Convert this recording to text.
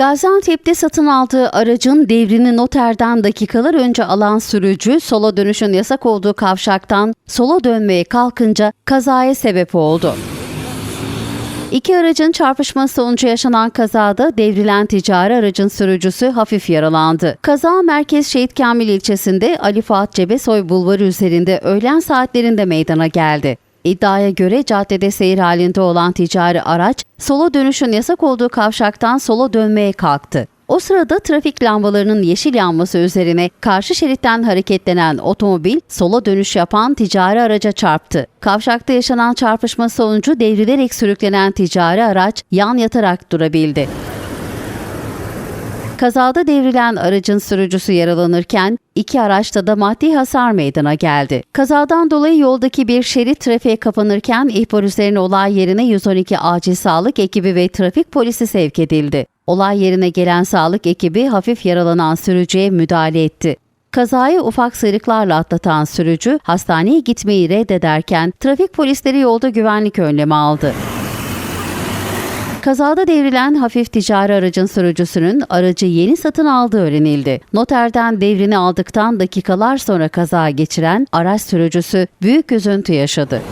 Gaziantep'te satın aldığı aracın devrini noterden dakikalar önce alan sürücü sola dönüşün yasak olduğu kavşaktan sola dönmeye kalkınca kazaya sebep oldu. İki aracın çarpışması sonucu yaşanan kazada devrilen ticari aracın sürücüsü hafif yaralandı. Kaza Merkez Şehit Kamil ilçesinde Ali Fuat Cebesoy Bulvarı üzerinde öğlen saatlerinde meydana geldi. İddiaya göre caddede seyir halinde olan ticari araç sola dönüşün yasak olduğu kavşaktan sola dönmeye kalktı. O sırada trafik lambalarının yeşil yanması üzerine karşı şeritten hareketlenen otomobil sola dönüş yapan ticari araca çarptı. Kavşakta yaşanan çarpışma sonucu devrilerek sürüklenen ticari araç yan yatarak durabildi. Kazada devrilen aracın sürücüsü yaralanırken iki araçta da maddi hasar meydana geldi. Kazadan dolayı yoldaki bir şerit trafiğe kapanırken ihbar üzerine olay yerine 112 acil sağlık ekibi ve trafik polisi sevk edildi. Olay yerine gelen sağlık ekibi hafif yaralanan sürücüye müdahale etti. Kazayı ufak sıyrıklarla atlatan sürücü hastaneye gitmeyi reddederken trafik polisleri yolda güvenlik önlemi aldı. Kazada devrilen hafif ticari aracın sürücüsünün aracı yeni satın aldığı öğrenildi. Noterden devrini aldıktan dakikalar sonra kaza geçiren araç sürücüsü büyük üzüntü yaşadı.